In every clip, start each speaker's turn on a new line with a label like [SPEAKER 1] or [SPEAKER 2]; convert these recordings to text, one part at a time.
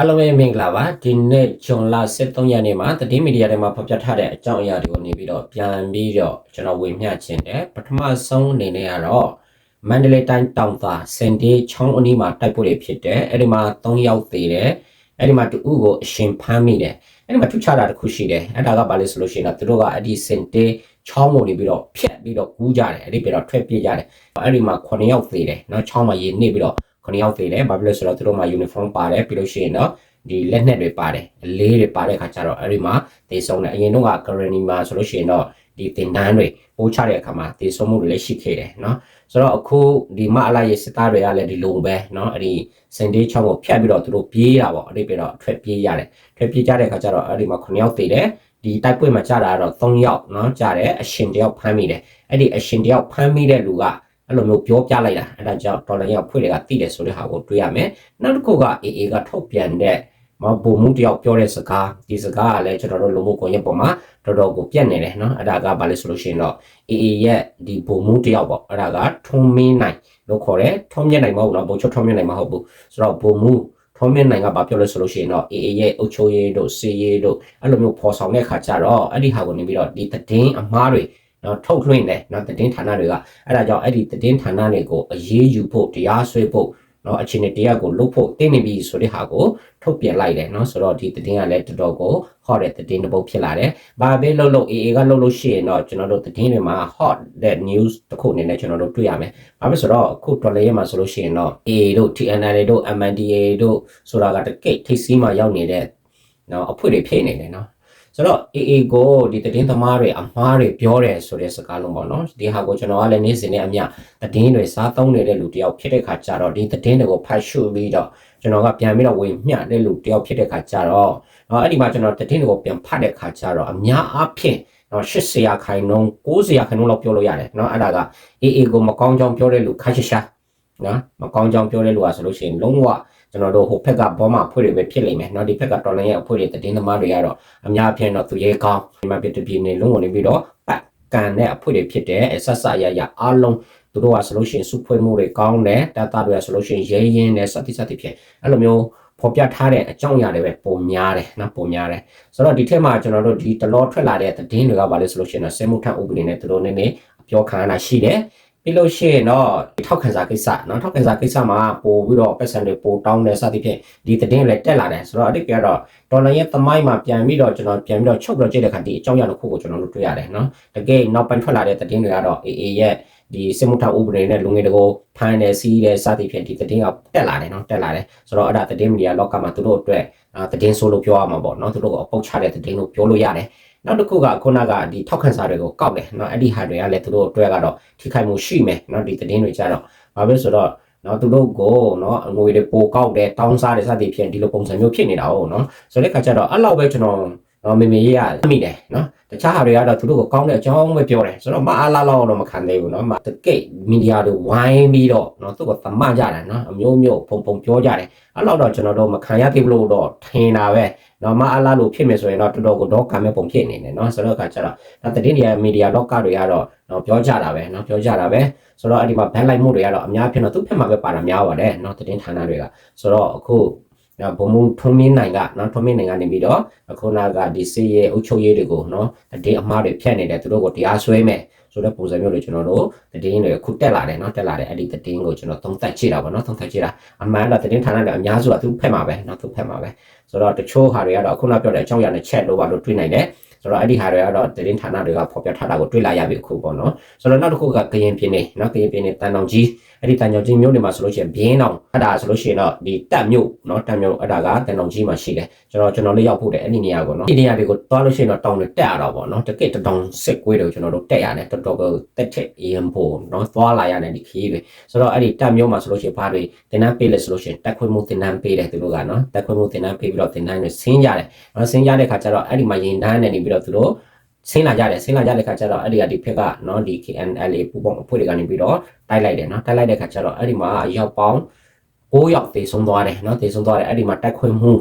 [SPEAKER 1] အားလုံးပဲမင်္ဂလာပါဒီနေ့ဂျွန်လ23ရက်နေ့မှာသတင်းမီဒီယာတွေမှာဖော်ပြထားတဲ့အကြောင်းအရာတွေကိုနေပြီးတော့ပြန်ပြီးတော့ကျွန်တော်ဝေမျှခြင်းတယ်ပထမဆုံးအနေနဲ့ကတော့မန္တလေးတိုင်းတောင်သာစင်တေးချောင်းအနီးမှာတိုက်ပွဲတွေဖြစ်တယ်အဲ့ဒီမှာ3ယောက်သေးတယ်အဲ့ဒီမှာတူဦးကိုအရှင်ဖမ်းမိတယ်အဲ့ဒီမှာထုချတာတစ်ခုရှိတယ်အဲ့ဒါကဘာလဲဆိုလို့ရှိရင်သူတို့ကအဲ့ဒီစင်တေးချောင်းပေါ်နေပြီးတော့ဖြတ်ပြီးတော့ကူးကြတယ်အဲ့ဒီပြီးတော့ထွက်ပြေးကြတယ်အဲ့ဒီမှာ9ယောက်သေးတယ်နော်ချောင်းမှာရေနေပြီးတော့ 9ယောက်သေးတယ်ဘာဖြစ်လို့ဆိုတော့သူတို့မှာ uniform ပါတယ်ပြီးလို့ရှိရင်တော့ဒီလက်နက်တွေပါတယ်အလေးတွေပါတဲ့ခါကျတော့အဲ့ဒီမှာတေဆုံးတယ်အရင်တော့က currency မှာဆိုလို့ရှိရင်တော့ဒီတင်တန်းတွေပိုးချတဲ့အခါမှာတေဆုံးမှုတွေလည်းရှိခဲ့တယ်เนาะဆိုတော့အခုဒီမအလာရဲ့စစ်သားတွေကလည်းဒီလိုပဲเนาะအဲ့ဒီစင်တေးချောင်းကိုဖြတ်ပြီးတော့သူတို့ပြေးတာပေါ့အဲ့ဒီပြီးတော့ထွက်ပြေးရတယ်ထွက်ပြေးကြတဲ့ခါကျတော့အဲ့ဒီမှာ9ယောက်တေတယ်ဒီတိုက်ပွဲမှာကြာတာတော့3ယောက်เนาะကြာတယ်အရှင်တယောက်ဖမ်းမိတယ်အဲ့ဒီအရှင်တယောက်ဖမ်းမိတဲ့လူက အဲ့လိုမျိုးပြောပြလိုက်တာအဲ့ဒါကြောင့်ဒေါ်လာရောက်ဖွဲ့တွေကတိတယ်ဆိုတဲ့ဟာကိုတွေ့ရမယ်နောက်တစ်ခုက AA ကထုတ်ပြန်တဲ့မပုံမှုတယောက်ပြောတဲ့စကားဒီစကားကလည်းကျွန်တော်တို့လူမှုကွန်ရက်ပေါ်မှာတော်တော်ကိုပြတ်နေတယ်နော်အဲ့ဒါကဘာလဲဆိုလို့ရှိရင်တော့ AA ရဲ့ဒီပုံမှုတယောက်ပေါ့အဲ့ဒါကထုံမင်းနိုင်လို့ခေါ်တယ်ထုံမြင့်နိုင်မဟုတ်နော်ဘုံချုပ်ထုံမြင့်နိုင်မဟုတ်ဘူးဆိုတော့ပုံမှုထုံးမြင့်နိုင်ကဘာပြောလဲဆိုလို့ရှိရင်တော့ AA ရဲ့အုပ်ချုပ်ရေးတို့စီရေးတို့အဲ့လိုမျိုးပေါ်ဆောင်တဲ့ခါကျတော့အဲ့ဒီဟာကိုနေပြီးတော့ဒီသတင်းအမှားတွေ နော်ထုတ်လွှင့်တယ်နော်သတင်းဌာနတွေကအဲ့ဒါကြောင့်အဲ့ဒီသတင်းဌာနတွေကိုအရေးယူဖို့တရားစွဲဖို့နော်အခြေအနေတရားကိုလုပ်ဖို့တင်းနေပြီဆိုတဲ့ဟာကိုထုတ်ပြန်လိုက်တယ်နော်ဆိုတော့ဒီသတင်းကလည်းတော်တော်ကို hot တဲ့သတင်းတစ်ပုဒ်ဖြစ်လာတယ်။ဘာပဲလုပ်လို့ AA ကလုပ်လို့ရှိရင်တော့ကျွန်တော်တို့သတင်းတွေမှာ hot တဲ့ news တစ်ခုအနေနဲ့ကျွန်တော်တို့တွေ့ရမယ်။ဘာဖြစ်ဆိုတော့အခုတော်လေးရမှာဆိုလို့ရှိရင်တော့ AA တို့ TNL တို့ MNDA တို့ဆိုတာကတကိတ်ထိပ်စီးမှာရောက်နေတဲ့နော်အဖွဲ့တွေဖြစ်နေတယ်နော် ဆိုတော့ AA ကိုဒီသတင်းသမားတွေအမှားတွေပြောတယ်ဆိုတဲ့စကားလုံးပေါ့နော်ဒီဟာကိုကျွန်တော်ကလည်းနေ့စဉ်နဲ့အမျှသတင်းတွေစားသုံးနေတဲ့လူတယောက်ဖြစ်တဲ့ခါကျတော့ဒီသတင်းတွေကိုဖတ်ရှုပြီးတော့ကျွန်တော်ကပြန်ပြီးတော့ဝေမျှတဲ့လူတယောက်ဖြစ်တဲ့ခါကျတော့နော်အဲ့ဒီမှာကျွန်တော်သတင်းတွေကိုပြန်ဖတ်တဲ့ခါကျတော့အများအားဖြင့်နော်80ရာခိုင်နှုန်း90ရာခိုင်နှုန်းလောက်ပြောလို့ရတယ်နော်အဲ့ဒါက AA ကိုမကောင်းကြောင်ပြောတဲ့လူခါချရှာနော်မကောင်းကြောင်ပြောတဲ့လူကဆိုလို့ရှိရင်လုံးဝ ကျွန်တော်တို့ဟိုဘက်ကဘောမှာအဖွဲ့တွေပဲဖြစ်လိမ့်မယ်เนาะဒီဘက်ကတော်လိုင်းရဲ့အဖွဲ့တွေတည်င်းသမားတွေကတော့အများအပြားတော့သူရဲကောင်းဒီမှာပြတပြင်းနေလုံးဝနေပြီးတော့ပတ်ကန်တဲ့အဖွဲ့တွေဖြစ်တဲ့ဆက်ဆရရအားလုံးသူတို့ကဆိုလို့ရှိရင်စုဖွဲ့မှုတွေကောင်းတယ်တတာတွေကဆိုလို့ရှိရင်ရဲရင်နဲ့စသည်စသည်ဖြစ်အဲ့လိုမျိုးဖော်ပြထားတဲ့အကြောင်းအရာတွေပဲပုံများတယ်နော်ပုံများတယ်ဆိုတော့ဒီထက်မှာကျွန်တော်တို့ဒီတလောထွက်လာတဲ့သတင်းတွေကဘာလဲဆိုလို့ရှိရင်တော့စေမှုထဥပဒေနဲ့သူတို့နည်းနည်းအပြောခံရတာရှိတယ် ပြီးလို့ရှိရင်တော့ထောက်ခံစာကိစ္စနော်ထောက်ခံစာကိစ္စမှာပို့ပြီးတော့ percent တွေပို့တောင်းတယ်စသဖြင့်ဒီသတင်းလည်းတက်လာတယ်ဆိုတော့အတိတ်ကတော့ဒေါ်လာရဲ့သမိုင်းမှာပြန်ပြီးတော့ကျွန်တော်ပြန်ပြီးတော့ချုပ်ပြီးတော့ကြည့်တဲ့အခါဒီအကြောင်းအရာတစ်ခုကိုကျွန်တော်တို့တွေ့ရတယ်နော်တကယ်နောက်ပိုင်းထွက်လာတဲ့သတင်းတွေကတော့ AA ရဲ့ဒီစစ်မှုထဥပဒေနဲ့လူငယ်တကောဖမ်းတယ်စီးတယ်စသဖြင့်ဒီသတင်းကတက်လာတယ်နော်တက်လာတယ်ဆိုတော့အဲ့ဒါသတင်းမီဒီယာလောကမှာသူတို့အတွက်သတင်းဆိုးလို့ပြောရမှာပေါ့နော်သူတို့ကအပုတ်ချတဲ့သတင်းလို့ပြောလို့ရတယ် နောက်တစ်ခုကခုနကဒီထောက်ခံစာတွေကိုကောက်တယ်နော်အဲ့ဒီဟာတွေကလည်းသူတို့အတွက်ကတော့ထိခိုက်မှုရှိမယ်နော်ဒီသတင်းတွေကြတော့ဘာဖြစ်ဆိုတော့နော်သူတို့ကိုနော်ငွေတွေပိုကောက်တယ်တောင်းစားတယ်စသည်ဖြင့်ဒီလိုပုံစံမျိုးဖြစ်နေတာဟုတ်နော်ဆိုတဲ့ခါကျတော့အဲ့လောက်ပဲကျွန်တော်နော်မေမေရေးရမိတယ်နော်တခြားဟာတွေကတော့သူတို့ကိုကောင်းတဲ့အကြောင်းပဲပြောတယ်ဆိုတော့မအားလားလောက်တော့မခံသေးဘူးနော်မတကိတ်မီဒီယာတွေဝိုင်းပြီးတော့နော်သူ့ကိုသမကြတယ်နော်အမျိုးမျိုးပုံပုံပြောကြတယ်အဲ့လောက်တော့ကျွန်တော်တို့မခံရသေးဘူးလို့တော့ထင်တာပဲ နော်မအားလာလို့ဖြစ်မယ်ဆိုရင်တော့တော်တော်ကိုတော့ခံမဲ့ပုံဖြစ်နေတယ်နော်ဆိုတော့အခါကျတော့ဒါတည်င်းမီဒီယာလောကတွေကတော့နော်ပြောကြတာပဲနော်ပြောကြတာပဲဆိုတော့အဲ့ဒီမှာဘန်လိုက်မှုတွေကတော့အများဖြစ်တော့သူ့ဖက်မှာပဲပါတာများပါတယ်နော်တည်င်းဌာနတွေကဆိုတော့အခုနော်ဘုံမုံထုံးမင်းနိုင်ကနော်ထုံးမင်းနိုင်ကနေပြီးတော့အခုနာကဒီစေးရဲ့အုပ်ချုပ်ရေးတွေကိုနော်တည်အမှားတွေဖြတ်နေတယ်သူတို့ကိုတရားစွဲမယ်ဆိုတဲ့ပုံစံမျိုးတွေကျွန်တော်တို့တည်င်းတွေအခုတက်လာတယ်နော်တက်လာတယ်အဲ့ဒီတည်င်းကိုကျွန်တော်သုံးသပ်ကြည့်တာပေါ့နော်သုံးသပ်ကြည့်တာအမှန်တော့တည်င်းဌာနတွေအများစုကသူ့ဖက်မှာပဲနော်သူ့ဖက်မှာပဲ ဆိုတော့တချို့ဟာတွေကတော့ခုနပြောတဲ့အကြောင်းအရာနဲ့ချက်လို့ပါလို့တွေးနိုင်တယ်ဆိုတော့အဲ့ဒီဟာတွေကတော့သတင်းဌာနတွေကဖော်ပြထားတာကိုတွေ့လာရပြီအခုပေါ့နော်ဆိုတော့နောက်တစ်ခုကကရင်ပြည်နယ်နော်ကရင်ပြည်နယ်တန်တောင်ကြီးအဲ့ဒီတန်တောင်ကြီးမြို့နယ်မှာဆိုလို့ရှိရင်ဘင်းတောင်အဲ့ဒါဆိုလို့ရှိရင်တော့ဒီတက်မြို့နော်တက်မြို့အဲ့ဒါကတန်တောင်ကြီးမှာရှိတယ်ကျွန်တော်ကျွန်တော်လေးရောက်ဖို့တယ်အဲ့ဒီနေရာကိုနော်ဒီနေရာတွေကိုသွားလို့ရှိရင်တော့တောင်တွေတက်ရတော့ပေါ့နော်တကက်တောင်စစ်ကွေးတွေကိုကျွန်တော်တို့တက်ရတယ်တော်တော်ကိုတက်ထက်အရင်ပို့နော်သွားလာရတယ်ဒီခီးတွေဆိုတော့အဲ့ဒီတက်မြို့မှာဆိုလို့ရှိရင်ဘာတွေသင်တန်းပေးလဲဆိုလို့ရှိရင်တက်ခွေးမှုသင်တန်းပေးတယ်သူတို့ကနော်တက်ခွေးမှုသင်တန်းပေးပြီးတော့သင်တန်းတွေဆင်းကြတယ်နော်ဆင်းကြတဲ့ခါကျတော့အဲ့ဒီမှာရင်တန်းနဲ့နေပြီးတော့သူတို့ဆင်းလာကြတယ်ဆင်းလာကြတဲ့ခါကျတော့အဲ့ဒီကဒီဖက်ကနော်ဒီ KNLA ပူပေါင်းအဖွဲ့တွေကနေပြီးတော့တိုက်လိုက်တယ်နော်တိုက်လိုက်တဲ့ခါကျတော့အဲ့ဒီမှာရောက်ပေါင်း6ယောက်တေဆုံးသွားတယ်နော်တေဆုံးသွားတယ်အဲ့ဒီမှာတိုက်ခွင်မှု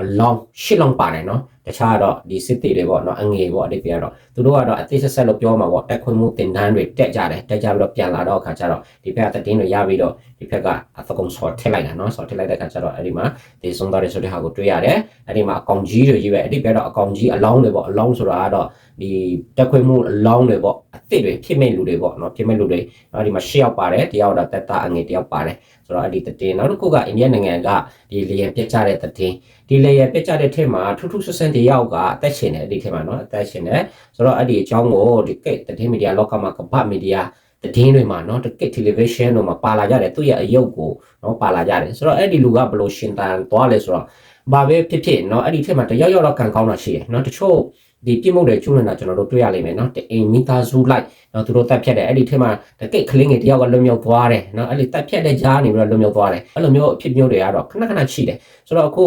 [SPEAKER 1] အလောင်း8လောင်းပါတယ်နော် တခြားတော့ဒီစစ်တီတွေပေါ့နော်အငယ်ပေါ့အတိတ်ကတော့သူတို့ကတော့အသေးဆက်ဆက်လို့ပြောမှာပေါ့တက်ခွင့်မှုတင်တန်းတွေတက်ကြတယ်တက်ကြပြီးတော့ပြန်လာတော့အခါကျတော့ဒီဘက်ကတင်းတွေရပြီးတော့ဒီဘက်ကအသကုံဆော်ထည့်လိုက်တာနော်ဆော်ထည့်လိုက်တဲ့အခါကျတော့အဲ့ဒီမှာဒီဆုံးသွားတယ်ဆိုတဲ့ဟာကိုတွေ့ရတယ်အဲ့ဒီမှာအကောင်ကြီးတွေကြီးပဲအတိတ်ကတော့အကောင်ကြီးအလောင်းတွေပေါ့အလောင်းဆိုတာကတော့ဒီတက်ခွင့်မှုအလောင်းတွေပေါ့အသစ်တွေဖြစ်မဲ့လူတွေပေါ့နော်ဖြစ်မဲ့လူတွေအဲ့ဒီမှာရှစ်ယောက်ပါတယ်တယောက်တော့တက်တာအငယ်တယောက်ပါတယ်ဆိုတော့အဲ့ဒီတည်နောက်တစ်ခုကအိန္ဒိယနိုင်ငံကဒီလေယာဉ်ပြတ်ကျတဲ့တည် ဒီလေယာဉ်ပြတ်ကျတဲ့ထက်မှာထူးထူးဆန်းဆန်းတယောက်ကအသက်ရှင်တယ်အဲ့ဒီထက်မှာနော်အသက်ရှင်တယ်ဆိုတော့အဲ့ဒီအကြောင်းကိုဒီကိတ်တည်မီဒီယာလောကမှာကမ္ဘာမီဒီယာတည်င်းတွေမှာနော်တကစ် television တို့မှာပါလာကြတယ်သူ့ရဲ့အယုတ်ကိုနော်ပါလာကြတယ်ဆိုတော့အဲ့ဒီလူကဘယ်လိုရှင်တန်သွားလဲဆိုတော့ဘာပဲဖြစ်ဖြစ်နော်အဲ့ဒီထက်မှာတယောက်ယောက်တော့ကန်ကောင်းတာရှိတယ်နော်တချို့ဒီပြစ်မှုတွေကျူးလွန်တာကျွန်တော်တို့တွေ့ရလိမ့်မယ်နော်တအိမ်မိသားစုလိုက်နော်သူတို့တက်ဖြတ်တယ်အဲ့ဒီထဲမှာတကိတ်ကလေးငယ်တယောက်ကလွတ်မြောက်သွားတယ်နော်အဲ့ဒီတက်ဖြတ်တဲ့ကြားနေပြီးတော့လွတ်မြောက်သွားတယ်အဲ့လိုမျိုးအဖြစ်မျိုးတွေကတော့ခဏခဏရှိတယ်ဆိုတော့အခု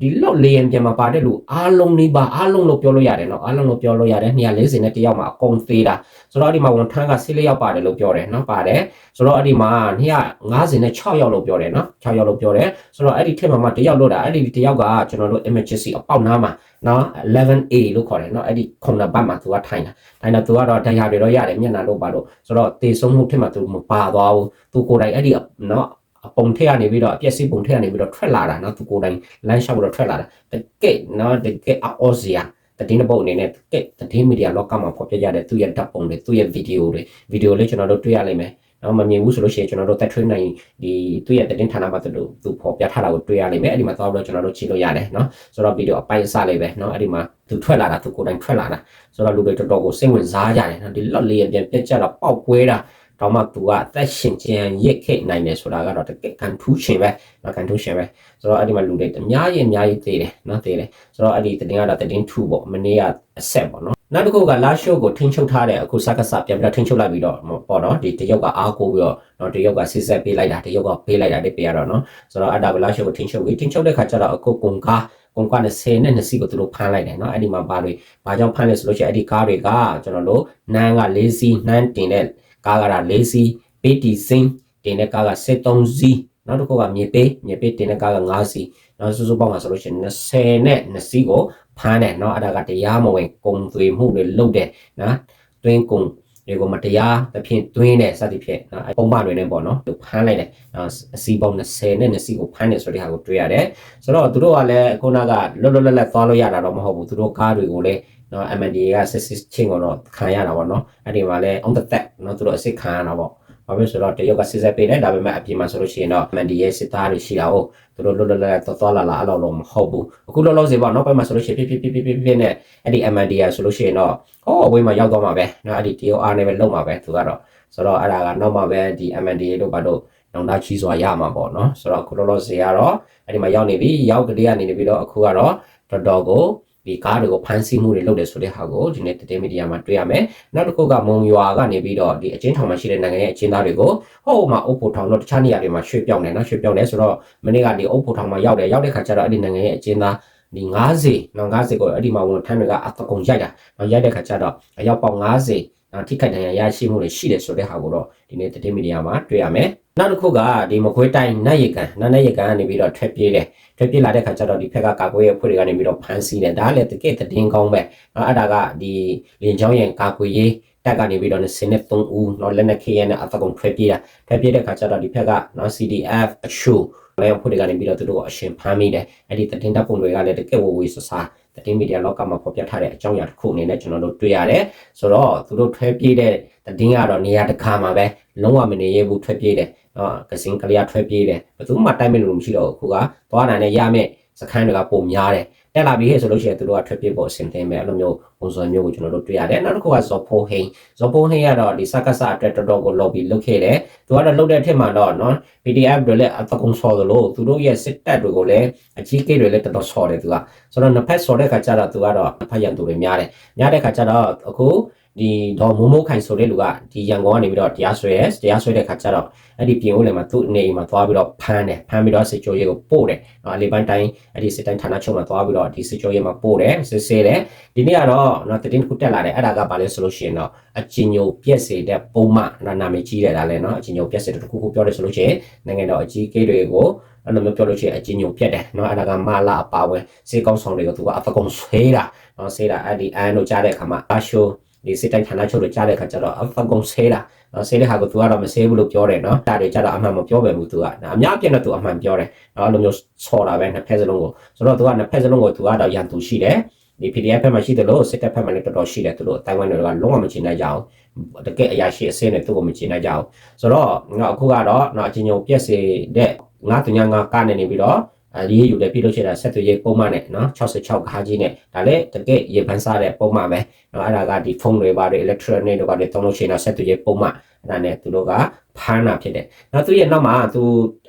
[SPEAKER 1] ဒီလောက်လေရင်ပြန်မှာပါတဲ့လူအားလုံးနေပါအားလုံးလို့ပြောလို့ရတယ်နော်အားလုံးလို့ပြောလို့ရတယ်240နဲ့တယောက်မှာအကုန်သေးတာဆိုတော့အဲ့ဒီမှာဝန်ထမ်းက14ယောက်ပါတယ်လို့ပြောတယ်နော်ပါတယ်ဆိုတော့အဲ့ဒီမှာ250နဲ့6ယောက်လို့ပြောတယ်နော်6ယောက်လို့ပြောတယ်ဆိုတော့အဲ့ဒီထက်မှာမှတယောက်လို့တာအဲ့ဒီတယောက်ကကျွန်တော်တို့ emergency အပေါက်နားမှာနော် 11A လို့ခေါ်တယ်နော်အဲ့ဒီခုနဘတ်မှာသူကထိုင်တာထိုင်တော့သူကတော့တရားတွေတော့ရတယ်မျက်နှာလို့ပါလို့ဆိုတော့တေဆုံးမှုထက်မှာသူမပါသွားဘူးသူကိုယ်တိုင်အဲ့ဒီနော်အ ပုံထက်ကနေပြီးတော့အပြက်စီးပုံထက်ကနေပြီးတော့ထွက်လာတာနော်သူကိုယ်တိုင်လမ်းလျှောက်ပြီးတော့ထွက်လာတာတကယ်နော်တကယ်အော်စရာတည်င်းပုတ်အနေနဲ့တကယ်တည်င်းမီဒီယာလောကမှာဖော်ပြကြတဲ့သူ့ရဲ့ဓာတ်ပုံတွေသူ့ရဲ့ဗီဒီယိုတွေဗီဒီယိုလေးကျွန်တော်တို့တွေ့ရလိမ့်မယ်နော်မမြင်ဘူးဆိုလို့ရှိရင်ကျွန်တော်တို့တက်ထွေးနိုင်ဒီသူ့ရဲ့တင်ဌာနမှာတူသူပေါ်ပြထားတာကိုတွေ့ရလိမ့်မယ်အဲ့ဒီမှာသွားပြီးတော့ကျွန်တော်တို့ကြည့်လို့ရတယ်နော်ဆိုတော့ဗီဒီယိုအပိုင်းအစလေးပဲနော်အဲ့ဒီမှာသူထွက်လာတာသူကိုယ်တိုင်ထွက်လာတာဆိုတော့လူတွေတော်တော်ကိုစိတ်ဝင်စားကြတယ်နော်ဒီလော့လေးရပြန်ပြက်ကြတာပေါက်ကွဲတာ တော့မှသူကအသက်ရှင်ခြင်းရစ်ခဲ့နိုင်တယ်ဆိုတာကတော့တကယ်ကန်ထူးရှင်ပဲနော်ကန်ထူးရှင်ပဲဆိုတော့အဲ့ဒီမှာလူတွေအများကြီးအများကြီးသေးတယ်နော်သေးတယ်ဆိုတော့အဲ့ဒီတင်ကတော့တင်ထူပေါ့မနေ့ကအဆက်ပေါ့နော်နောက်တစ်ခုကလာရှို့ကိုထင်းချုပ်ထားတဲ့အခုစကားစပြန်ပြီးတော့ထင်းချုပ်လိုက်ပြီးတော့ပေါ့နော်ဒီတရုတ်ကအားကိုပြီးတော့နော်တရုတ်ကဆစ်ဆက်ပေးလိုက်တာတရုတ်ကပေးလိုက်တာတွေပေးရတော့နော်ဆိုတော့အဲ့ဒါကလာရှို့ကိုထင်းချုပ်ပြီးထင်းချုပ်တဲ့ခါကျတော့အခုကုန်ကားကုန်ကား20နဲ့20ကိုသူတို့ဖမ်းလိုက်တယ်နော်အဲ့ဒီမှာဘာတွေဘာကြောင့်ဖမ်းလဲဆိုလို့ရှိရင်အဲ့ဒီကားတွေကကျွန်တော်တို့နန်းက၄စီးနန်းတင်တဲ့ ကားက၄စီးပေးတီစင်းတင်တဲ့ကားက73စီးနောက်တစ်ခုကမြေပေးမြေပေးတင်တဲ့ကားက9စီးနောက်စုစုပေါင်းမှာဆိုလို့ရှိရင်20နဲ့2စီးကိုဖမ်းတယ်เนาะအဲ့ဒါကတရားမဝင်ကုန်သွေးမှုတွေလုပ်တယ်နော်တွင်းကုန်တွေကိုမတရားသဖြင့်တွင်းတဲ့စသဖြင့်နော်ပုံမှန်တွေနဲ့ပေါ့နော်သူဖမ်းလိုက်တယ်အစီပေါင်း20နဲ့20ကိုဖမ်းတယ်ဆိုတဲ့ဟာကိုတွေ့ရတယ်ဆိုတော့သူတို့ကလည်းခုနကလွတ်လွတ်လပ်လပ်သွားလို့ရတာတော့မဟုတ်ဘူးသူတို့ကားတွေကိုလည်း နော် MNDA ကစစ်စစ်ချင်းကိုတော့ခံရတာပေါ့နော်အဲ့ဒီမှာလည်း on the tag နော်သူတို့အစစ်ခံရတာပေါ့ဘာဖြစ်ဆိုတော့တရုတ်ကစစ်ဆက်ပေးတယ်ဒါပေမဲ့အပြင်မှာဆိုလို့ရှိရင်တော့ MNDA စစ်သားတွေရှိတာဟုတ်သူတို့လွတ်လွတ်လပ်လပ်သွားသွားလာလာအဲ့လိုတော့မဟုတ်ဘူးအခုလောလောဆယ်ပေါ့နောက်ပိုင်းမှာဆိုလို့ရှိရင်ပြပြပြပြပြပြနဲ့အဲ့ဒီ MNDA ဆိုလို့ရှိရင်တော့ဟောအဝေးမှာရောက်သွားမှာပဲနော်အဲ့ဒီ TOR နဲ့ပဲလုံမှာပဲသူကတော့ဆိုတော့အဲ့ဒါကနောက်မှပဲဒီ MNDA တို့ဘာတို့နောင်တချီစွာရမှာပေါ့နော်ဆိုတော့အခုလောလောဆယ်ကတော့အဲ့ဒီမှာရောက်နေပြီရောက်ကလေးကနေနေပြီးတော့အခုကတော့တော်တော်ကို ဒီကားတွေကိုဖမ်းဆီးမှုတွေလုပ်တယ်ဆိုတဲ့ဟာကိုဒီနေ့တည်မီဒီယာမှာတွေ့ရမယ်။နောက်တစ်ခုကမုံရွာကနေပြီးတော့ဒီအချင်းထောင်မှာရှိတဲ့နိုင်ငံရဲ့အချင်းသားတွေကိုဟိုမှာအုပ်ဖို့ထောင်တော့တခြားနေရာတွေမှာရွှေ့ပြောင်းတယ်နော်ရွှေ့ပြောင်းတယ်ဆိုတော့မနေ့ကဒီအုပ်ဖို့ထောင်မှာရောက်တယ်ရောက်တဲ့ခါကျတော့အဲ့ဒီနိုင်ငံရဲ့အချင်းသားဒီ90နော်90ကိုအဲ့ဒီမှာဝန်ထမ်းတွေကအတကုံရိုက်တာနော်ရိုက်တဲ့ခါကျတော့အယောက်ပေါင်း90နော် ထိခိုက်ဒဏ်ရာရရှိမှုတွေရှိတယ်ဆိုတဲ့ဟာကိုတော့ဒီနေ့တည်မီဒီယာမှာတွေ့ရမယ်နောက်တစ်ခုကဒီမခွေးတိုင်းနတ်ရကန်နတ်ရကန်ကနေပြီးတော့ထွက်ပြေးတယ်ထွက်ပြေးလာတဲ့ခါကျတော့ဒီဖက်ကကာကွယ်ရေးအဖွဲ့တွေကနေပြီးတော့ဖမ်းဆီးတယ်ဒါလည်းတကယ်တည်င်းကောင်းပဲနော်အဲ့ဒါကဒီလင်ချောင်းရင်ကာကွယ်ရေးတက်ကနေပြီးတော့23ဦးနော်လက်နက်ခေရနဲ့အသကုံထွက်ပြေးတာထွက်ပြေးတဲ့ခါကျတော့ဒီဖက်ကနော် CDF အရှုလည်းအဖွဲ့တွေကနေပြီးတော့သူတို့အရှင်ဖမ်းမိတယ်အဲ့ဒီတည်င်းတပ်ပုံတွေကလည်းတကယ်ဝဝေးဆဆာ တည်င်းမီဒီယာလောကမှာဖော်ပြထားတဲ့အကြောင်းအရာတစ်ခုအနေနဲ့ကျွန်တော်တို့တွေ့ရတယ်ဆိုတော့သူတို့ထွက်ပြေးတဲ့တည်င်းကတော့နေရာတစ်ခါမှာပဲလုံးဝမနေရဘူးထွက်ပြေးတယ်နော်ကစင်ကလေးကထွက်ပြေးတယ်ဘယ်သူမှတိုက်မဲ့လို့မရှိတော့ဘူးခုကသွားတာနဲ့ရမဲ့ စခန်းတွေကပုံများတယ်တက်လာပြီဟဲ့ဆိုလို့ရှိရင်သူတို့ကထွက်ပြေးဖို့အဆင်သင့်ပဲအဲ့လိုမျိုးပုံစံမျိုးကိုကျွန်တော်တို့တွေ့ရတယ်နောက်တစ်ခုကဇော်ဖိုးဟိန်ဇော်ဖိုးဟိန်ကတော့ဒီစကစအတွက်တော်တော်ကို lobby လုပ်ခဲ့တယ်သူကတော့လုပ်တဲ့ထက်မှာတော့နော် PDF တွေလည်းအတကုံဆော်တယ်လို့သူတို့ရဲ့စစ်တပ်တွေကိုလည်းအကြီးကိတွေလည်းတော်တော်ဆော်တယ်သူကဆိုတော့နှစ်ဖက်ဆော်တဲ့ခါကျတော့သူကတော့ဖတ်ရန်သူတွေများတယ်များတဲ့ခါကျတော့အခု ဒီဒေါ်မိုးမိုးခိုင်ဆိုတဲ့လူကဒီရန်ကုန်ကနေပြီးတော့တရားစွဲတယ်တရားစွဲတဲ့ခါကျတော့အဲ့ဒီပြင်ဦးလယ်မှာသူ့အနေမှာသွားပြီးတော့ဖမ်းတယ်ဖမ်းပြီးတော့စစ်ကြောရေးကိုပို့တယ်နော်အလေးပိုင်းတိုင်းအဲ့ဒီစစ်တိုင်းဌာနချုပ်မှာသွားပြီးတော့ဒီစစ်ကြောရေးမှာပို့တယ်စစ်ဆေးတယ်ဒီနေ့ကတော့နော်တည်င်းတစ်ခုတက်လာတယ်အဲ့ဒါကဘာလဲဆိုလို့ရှိရင်တော့အချင်းညိုပြက်စေတဲ့ပုံမှန်နော်နာမည်ကြီးတယ်ဒါလည်းနော်အချင်းညိုပြက်စေတဲ့တစ်ခုခုပြောတယ်ဆိုလို့ရှိရင်နိုင်ငံတော်အကြီးအကဲတွေကိုအဲ့လိုမျိုးပြောလို့ရှိရင်အချင်းညိုပြက်တယ်နော်အဲ့ဒါကမလာအပါဝင်စေကောင်းဆောင်တွေကိုသူကအဖကုံဆွဲတာနော်ဆေးတာအဲ့ဒီအန်တို့ကြားတဲ့အခါမှာအရှိုး ဒီစစ်တိုင်းဌာနချုပ်တို့ကြားတဲ့အခါကျတော့အဖကုံဆေးတာနော်ဆေးတဲ့ဟာကိုသူကတော့မဆေးဘူးလို့ပြောတယ်နော်ဒါတွေကြတော့အမှန်မပြောပဲဘူးသူကအများပြည့်တော့သူအမှန်ပြောတယ်နော်အဲ့လိုမျိုးဆော်တာပဲနှစ်ဖက်စလုံးကိုဆိုတော့သူကနှစ်ဖက်စလုံးကိုသူကတော့ရန်သူရှိတယ်ဒီ PDF ဘက်မှာရှိတယ်လို့စစ်တပ်ဘက်မှာလည်းတော်တော်ရှိတယ်သူတို့အတိုင်းဝိုင်းတွေကလုံးဝမချင်နိုင်ကြအောင်တကယ်အရာရှိအစင်းနဲ့သူ့ကိုမချင်နိုင်ကြအောင်ဆိုတော့ငါအခုကတော့နော်အချင်းချင်းပြက်စေတဲ့ငါတူညာငါကနေနေပြီးတော့ အဲဒီယူတယ်ပြီးလို့ရှိရင်ဆက်သွယ်ရေးပုံမှန်နဲ့နော်66ခါကြီးနဲ့ဒါလည်းတကယ်ရေပန်းစားတဲ့ပုံမှန်ပဲနော်အဲ့ဒါကဒီဖုန်းတွေပါတယ် electronic တွေကလည်းတုံးလို့ရှိရင်ဆက်သွယ်ရေးပုံမှန်အဲ့ဒါနဲ့သူတို့ကဖမ်းတာဖြစ်တယ်နောက်သူရဲ့နောက်မှာသူ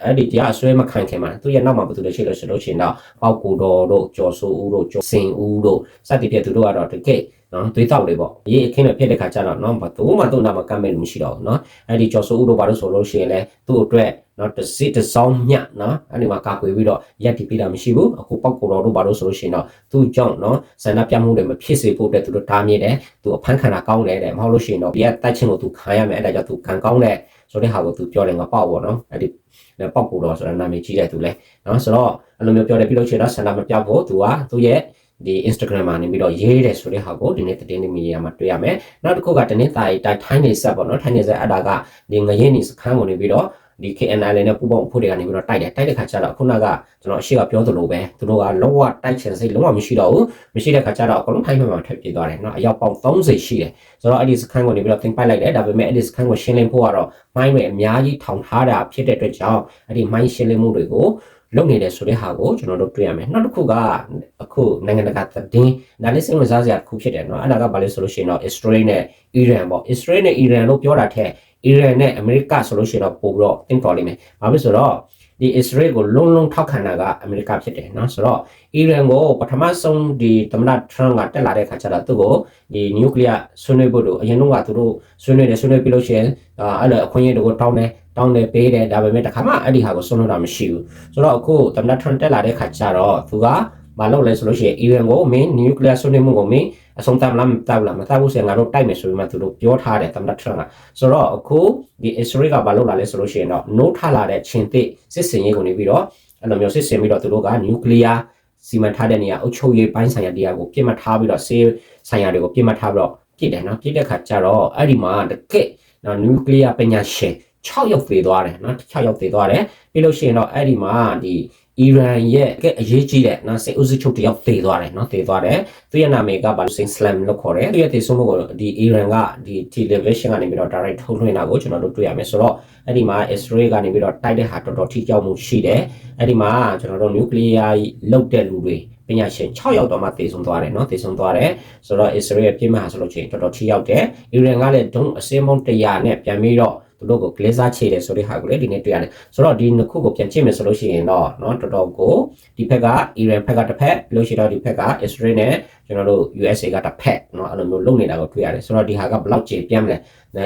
[SPEAKER 1] အဲ့ဒီတရားဆွဲမခံခင်မှာသူရဲ့နောက်မှာဘာလို့လဲရှိလို့ဆိုလို့ရှိရင်တော့ပေါက်ကူတော်တို့ကျော်စိုးဦးတို့ကျော်စင်ဦးတို့စသည်ဖြင့်သူတို့ကတော့တကယ် နော်သွေးတောက်တွေပေါ့ရေးအခင်းတွေဖြစ်တဲ့ခါကျတော့နော်ဘာသူမှသူ့နာမှာကမ်းမဲ့လို့မရှိတော့ဘူးနော်အဲ့ဒီကျော်စိုးဦးတို့ဘာလို့ဆိုလို့ရှိရင်လဲသူ့အတွက်နော်တစ်စစ်တစ်စောင်းမြနော်အဲ့ဒီမှာကာကွယ်ပြီးတော့ရက်တီပေးတာမရှိဘူးအခုပောက်ကိုတော်တို့ဘာလို့ဆိုလို့ရှိရင်တော့သူ့ကြောင့်နော်ဆန္ဒပြမှုတွေမဖြစ်စေဖို့အတွက်သူတို့တားမြစ်တယ်သူအဖမ်းခံတာကောင်းတယ်တဲ့မဟုတ်လို့ရှိရင်တော့ဒီကတိုက်ချင်းကိုသူခံရမယ်အဲ့ဒါကြောင့်သူခံကောင်းတယ်ဆိုတဲ့ဟာကိုသူပြောတယ်ငါပေါ့ပေါ့နော်အဲ့ဒီပောက်ကိုတော်ဆိုတာနာမည်ကြီးတဲ့သူလဲနော်ဆိုတော့အဲ့လိုမျိုးပြောတယ်ပြီးလို့ရှိရင်တော့ဆန္ဒမပြဖို့သူကသူ့ရဲ့ ဒီ Instagram မှာနေပြီးတော့ရေးတယ်ဆိုတဲ့ဟာကိုဒီနေ့သတင်းမီဒီယာမှာတွေ့ရမယ်။နောက်တစ်ခုကတနေ့တာတိုင်းထိုင်းနေဆက်ပေါ့နော်ထိုင်းနေဆက်အတာကဒီငရင်နေစခန်းကိုနေပြီးတော့ဒီ KNI လည်းနဲ့ပူပေါင်းဖို့တွေကနေပြီးတော့တိုက်တယ်တိုက်တဲ့ခါကျတော့ခုနကကျွန်တော်အရှိကပြောသလိုပဲသူတို့ကလုံးဝတိုက်ချင်စိတ်လုံးဝမရှိတော့ဘူးမရှိတဲ့ခါကျတော့အကုန်လုံးထိုင်းဘက်မှာထပ်ပြေးသွားတယ်เนาะအရောက်ပေါင်း30ရှိတယ်ဆိုတော့အဲ့ဒီစခန်းကိုနေပြီးတော့သင်ပိုက်လိုက်တယ်ဒါပေမဲ့အဲ့ဒီစခန်းကိုရှင်းလင်းဖို့ကတော့မိုင်းတွေအများကြီးထောင်ထားတာဖြစ်တဲ့အတွက်ကြောင့်အဲ့ဒီမိုင်းရှင်းလင်းမှုတွေကို လုပ်နေတယ်ဆိုတဲ့ဟာကိုကျွန်တော်တို့တွေ့ရမယ်နောက်တစ်ခုကအခုနိုင်ငံတကာသတင်းဒါလေးစိတ်ဝင်စားစရာတစ်ခုဖြစ်တယ်เนาะအဲ့ဒါကဘာလဲဆိုလို့ရှိရင်တော့ Israel နဲ့ Iran ပေါ့ Israel နဲ့ Iran လို့ပြောတာထက် Iran နဲ့ America ဆိုလို့ရှိရင်တော့ပို့ပြီးတော့သင်တော်လိမ့်မယ်ဘာဖြစ်ဆိုတော့ ဒီအစ္စရေးကိုလုံးလုံးထောက်ခံတာကအမေရိကဖြစ်တယ်နော်ဆိုတော့အီရန်ကိုပထမဆုံးဒီသမ္မတထရမ်ကတက်လာတဲ့ခါကျတော့သူ့ကိုဒီနျူကလ িয়ার ဆွေးနွေးဖို့တို့အရင်ကသူတို့ဆွေးနွေးတယ်ဆွေးနွေးပြီးလို့ရှိရင်အဲ့လိုအခွင့်အရေးတွေကိုတောင်းတယ်တောင်းတယ်ပေးတယ်ဒါပေမဲ့တခါမှအဲ့ဒီဟာကိုဆွေးနွေးတာမရှိဘူးဆိုတော့အခုသမ္မတထရမ်တက်လာတဲ့ခါကျတော့သူကမလုပ်လဲဆိုလို့ရှိရင်အီရန်ကိုမင်းနျူကလ িয়ার ဆွေးနွေးမှုကိုမင်း အဆုံးသတ်မလားမတတ်ဘူးလားမတတ်ဘူးဆိုရင်ငါတို့တိုက်မယ်ဆိုပြီးမှသူတို့ပြောထားတယ်သမ္မတ Trump ကဆိုတော့အခုဒီ Israel ကမလုပ်လာလဲဆိုလို့ရှိရင်တော့ no ထလာတဲ့ချင်းတိစစ်စင်ရေးကိုနေပြီးတော့အဲ့လိုမျိုးစစ်စင်ပြီးတော့သူတို့က nuclear စီမံထားတဲ့နေရာအုပ်ချုပ်ရေးပိုင်းဆိုင်ရာတရားကိုပြစ်မှတ်ထားပြီးတော့ဆေးဆိုင်ရာတွေကိုပြစ်မှတ်ထားပြီးတော့ပြစ်တယ်နော်ပြစ်တဲ့ခါကျတော့အဲ့ဒီမှာတကယ့်နော် nuclear ပညာရှင်6ယောက်သေသွားတယ်နော်6ယောက်သေသွားတယ်ပြီးလို့ရှိရင်တော့အဲ့ဒီမှာဒီ အီရန်ရဲ့အရေးကြီးတဲ့နော်စစ်ဦးစီးချုပ်တယောက်သေသွားတယ်နော်သေသွားတယ်သူရဲ့နာမည်ကဘာလို့စင်စလမ်လို့ခေါ်တယ်သူရဲ့သေဆုံးမှုကိုဒီအီရန်ကဒီ television ကနေပြီးတော့ direct ထုတ်လွှင့်တာကိုကျွန်တော်တို့တွေ့ရမယ်ဆိုတော့အဲ့ဒီမှာ Israel ကနေပြီးတော့တိုက်တဲ့ဟာတော်တော်ထိကြောက်မှုရှိတယ်အဲ့ဒီမှာကျွန်တော်တို့ nuclear လောက်တဲ့လူတွေပညာရှင်6ယောက်တော့မှသေဆုံးသွားတယ်เนาะသေဆုံးသွားတယ်ဆိုတော့ Israel ပြစ်မှတ်ဟာဆိုလို့ချင်းတော်တော်ထိရောက်တယ်အီရန်ကလည်းဒုံအစင်းမုံ100နဲ့ပြန်ပြီးတော့ သူတို့ကိုကလေးစားချေတယ်ဆိုတဲ့ဟာကိုလည်းဒီနေ့တွေ့ရတယ်ဆိုတော့ဒီနှစ်ခုကိုပြန်ကြည့်မယ်ဆိုလို့ရှိရင်တော့เนาะတော်တော်ကိုဒီဘက်ကအီရန်ဘက်ကတစ်ဖက်ပြီးလို့ရှိတော့ဒီဘက်က Israel နဲ့ ကျွန်တော်တို့ USA ကတစ်ဖက်เนาะအဲ့လိုမျိုးလုပ်နေတာကိုတွေ့ရတယ်ဆိုတော့ဒီဟာကဘယ်လောက်ကျေပြန့်မလဲ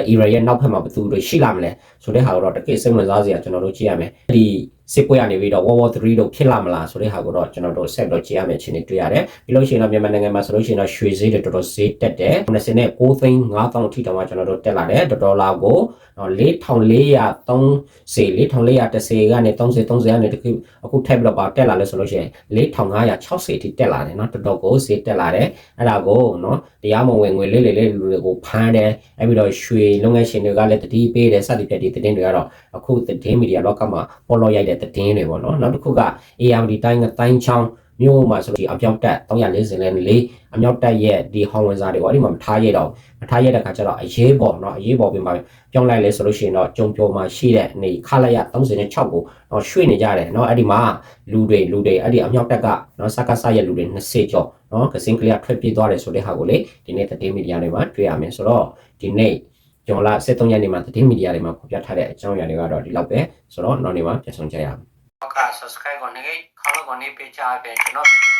[SPEAKER 1] အီရန်ရဲ့နောက်ဖက်မှာဘယ်သူတွေရှိလာမလဲဆိုတဲ့ဟာကိုတော့တကယ်စိတ်ဝင်စားစရာကျွန်တော်တို့ကြည့်ရမယ်ဒီစစ်ပွဲကနေပြီးတော့ World War 3လို့ဖြစ်လာမလားဆိုတဲ့ဟာကိုတော့ကျွန်တော်တို့ဆက်တော့ကြည့်ရမယ်ချင်းတွေတွေ့ရတယ်ပြီးလို့ရှိရင်တော့မြန်မာနိုင်ငံမှာဆိုလို့ရှိရင်တော့ရွှေဈေးတွေတော်တော်ဈေးတက်တယ်29သိန်း5000အထိတောင်မှကျွန်တော်တို့တက်လာတယ်ဒေါ်လာကို4430စေ4430ကနေ30 30ကနေတခုအခုထပ်ပြီးတော့ပါတက်လာလဲဆိုလို့ရှိရင်4560အထိတက်လာတယ်เนาะတော်တော်ကိုဈေးတက်လာ ပါတယ်အဲ့ဒါကိုနော်တရားမဝင်ငွေလေးလေးလေးလူတွေကိုဖမ်းတယ်အဲ့ပြီးတော့ရွှေလုပ်ငန်းရှင်တွေကလည်းတတိပေးတယ်စသဖြင့်ဒီသတင်းတွေကတော့အခုသတင်းမီဒီယာလောကမှာပေါ်လောရိုက်တဲ့သတင်းတွေပေါ့နော်နောက်တစ်ခုက AMD တိုင်းတိုင်းချောင်း မြို့မှာဆိုဒီအပြောက်တက်340လဲလေးအမြောက်တက်ရဲ့ဒီဟောင်းဝင်စားတွေကိုအဲ့ဒီမှာမထားရတော့မထားရတဲ့ခါကျတော့အရေးပေါ်เนาะအရေးပေါ်ပြင်မှာပြောင်းလိုက်လဲဆိုလို့ရှိရင်တော့ကြုံပြောမှာရှိတဲ့အနေခလိုက်ရ36ကိုတော့ရွှေ့နေကြတယ်เนาะအဲ့ဒီမှာလူတွေလူတွေအဲ့ဒီအမြောက်တက်ကเนาะစကားဆရဲ့လူတွေ20ကျော်เนาะကစင်ကလျာထွက်ပြေးသွားတယ်ဆိုတဲ့ဟာကိုလေဒီနေ့သတင်းမီဒီယာတွေမှာတွေ့ရမယ်ဆိုတော့ဒီနေ့ကျွန်တော်လာ73ရက်နေ့မှာသတင်းမီဒီယာတွေမှာဖော်ပြထားတဲ့အကြောင်းအရာတွေကတော့ဒီလောက်ပဲဆိုတော့နောက်နေ့မှာပြန်ဆောင်ကြရအောင်
[SPEAKER 2] ဟုတ်ကဲ့ subscribe ကိုနေ ခေါင်းကိုနေပေးချပေးကျွန်တော်ဗီဒီယို